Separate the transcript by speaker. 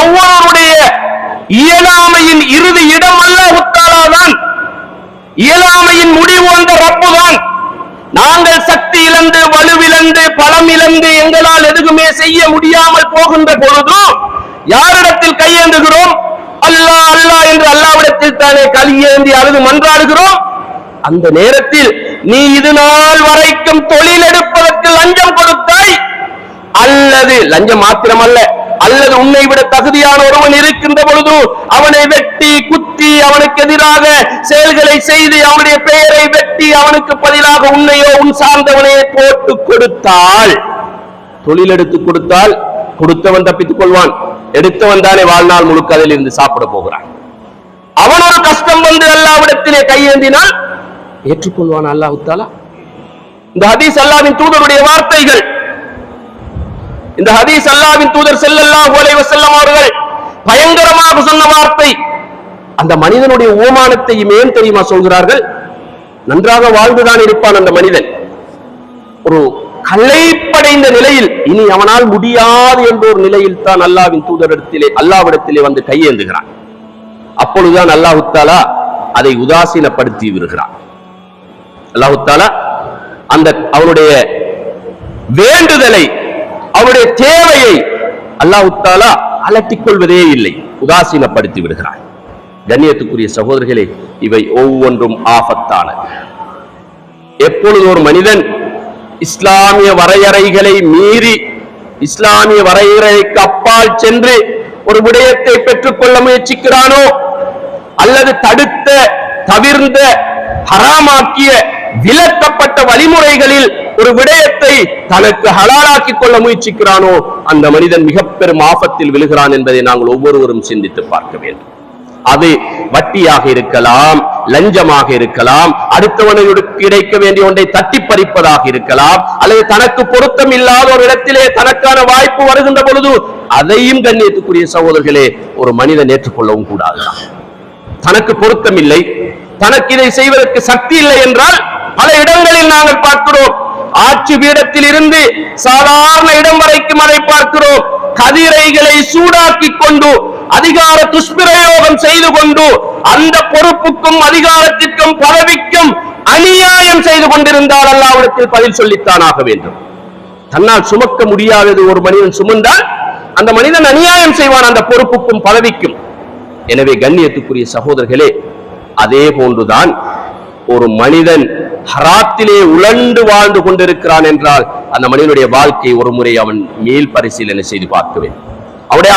Speaker 1: ஒவ்வொருவருடைய இயலாமையின் இறுதி இடம் அல்ல உத்தாலாதான் இயலாமையின் முடிவு அந்த ரப்புதான் நாங்கள் சக்தி இழந்து வலுவிழந்து பலம் இழந்து எங்களால் எதுவுமே செய்ய முடியாமல் போகின்ற பொழுதும் யாரிடத்தில் கையேந்துகிறோம்? அல்லா அல்லா என்று அல்லாவிடத்தில் தானே கையேந்தி அழுது மன்றாடுகிறோம்? அந்த நேரத்தில் நீ இது நாள் வரைக்கும் தொழில் எடுப்பதற்கு லஞ்சம் கொடுத்தாய். அல்லது லஞ்சம் மாத்திரமல்ல அல்லது உன்னை விட தகுதியான ஒருவன் இருக்கின்ற பொழுது அவனை வெட்டி குத்தி அவனுக்கு எதிராக செயல்களை செய்து அவனுடைய பெயரை வெட்டி அவனுக்கு பதிலாக உன்னையோ உன் சார்ந்தவனையே போட்டு கொடுத்தால் தொழில் எடுத்து கொடுத்தால் கொடுத்தவன் தப்பித்துக் கொள்வான். எடுத்தவன் தானே வாழ்நாள் முழுக்க அதில் இருந்து சாப்பிட போகிறான். அவன் ஒரு கஷ்டம் வந்து அல்லாவிடத்திலே கையேந்தினால் ஏற்றுக்கொள்வான் அல்லாஹ் இந்த ஹதீஸ் அல்லாவின் தூதருடைய வார்த்தைகள். இந்த ஹதீஸ் அல்லாவின் தூதர் ஸல்லல்லாஹு அலைஹி செல்லம் அவர்கள் பயங்கரமாக சொன்ன வார்த்தை. அந்த மனிதனுடைய ஓமானத்தையும் ஏன் தெரியுமா சொல்கிறார்கள்? நன்றாக வாழ்ந்துதான் இருப்பான் அந்த மனிதன். ஒரு கலைப்படைந்த நிலையில் இனி அவனால் முடியாது என்ற ஒரு நிலையில் தான் அல்லாவின் தூதரிடத்திலே அல்லாவிடத்திலே வந்து கையேந்துகிறான். அப்பொழுதுதான் அல்லாஹுத்தாலா அதை உதாசீனப்படுத்தி விடுகிறான். அல்லாஹுத்தாலா அந்த அவனுடைய வேண்டுதலை அவருடைய தேவையை அல்லாஹாலா அலட்டிக் கொள்வதே இல்லை. உதாசீனப்படுத்தி விடுகிறான் கண்ணியத்துக்குரிய சகோதரர்களே இவை ஒவ்வொன்றும் ஆபத்தானது எப்பொழுது ஒரு மனிதன் இஸ்லாமிய வரையறைகளை மீறி இஸ்லாமிய வரையறைக்கு அப்பால் சென்று ஒரு விடயத்தை பெற்றுக்கொள்ள முயற்சிக்கிறானோ அல்லது தடுத்த தவிர்ந்த ஹராமாக்கிய விலக்கப்பட்ட வழிமுறைகளில் ஒரு விடயத்தை தனக்கு ஹலாலாக்கிக் கொள்ள முயற்சிக்கிறானோ அந்த மனிதன் மிக பெரும் ஆபத்தில் விழுகிறான் என்பதை நாங்கள் ஒவ்வொருவரும் சிந்தித்து பார்க்க வேண்டும். அது வட்டியாக இருக்கலாம் லஞ்சமாக இருக்கலாம் அடுத்தவனுக்கு கிடைக்க வேண்டிய ஒன்றை தட்டி பறிப்பதாக இருக்கலாம் அல்லது தனக்கு பொருத்தம் இல்லாத ஒரு இடத்திலே தனக்கான வாய்ப்பு வருகின்ற பொழுது அதையும் கண்ணியத்துக்குரிய சகோதரர்களே ஒரு மனிதன் ஏற்றுக்கொள்ளவும் கூடாது. தனக்கு பொருத்தம் இல்லை தனக்கு இதை செய்வதற்கு சக்தி இல்லை என்றால் பல இடங்களில் நாங்கள் பார்க்கிறோம் ஆட்சி பீடத்தில் இருந்து சாதாரண இடம் வரைக்கும் அதை பார்க்கிறோம். கதிரைகளை சூடாக்கி கொண்டு அதிகார துஷ்பிரயோகம் செய்து கொண்டு அந்த பொறுப்புக்கும் அதிகாரத்திற்கும் பதவிக்கும் அநியாயம் செய்து கொண்டிருந்தால் அல்லாவிடத்தில் பதில் சொல்லித்தான் ஆக வேண்டும். தன்னால் சுமக்க முடியாதது ஒரு மனிதன் சுமந்தால் அந்த மனிதன் அநியாயம் செய்வான் அந்த பொறுப்புக்கும் பதவிக்கும். எனவே கண்ணியத்துக்குரிய சகோதரர்களே அதே போன்றுதான் ஒரு மனிதன் ஹராத்திலே உழண்டு வாழ்ந்து கொண்டிருக்கிறான் என்றால் அந்த மனிதனுடைய வாழ்க்கை ஒரு முறை அவன் மேல் பரிசீலனை செய்து பார்க்க வேண்டும். அவனுடைய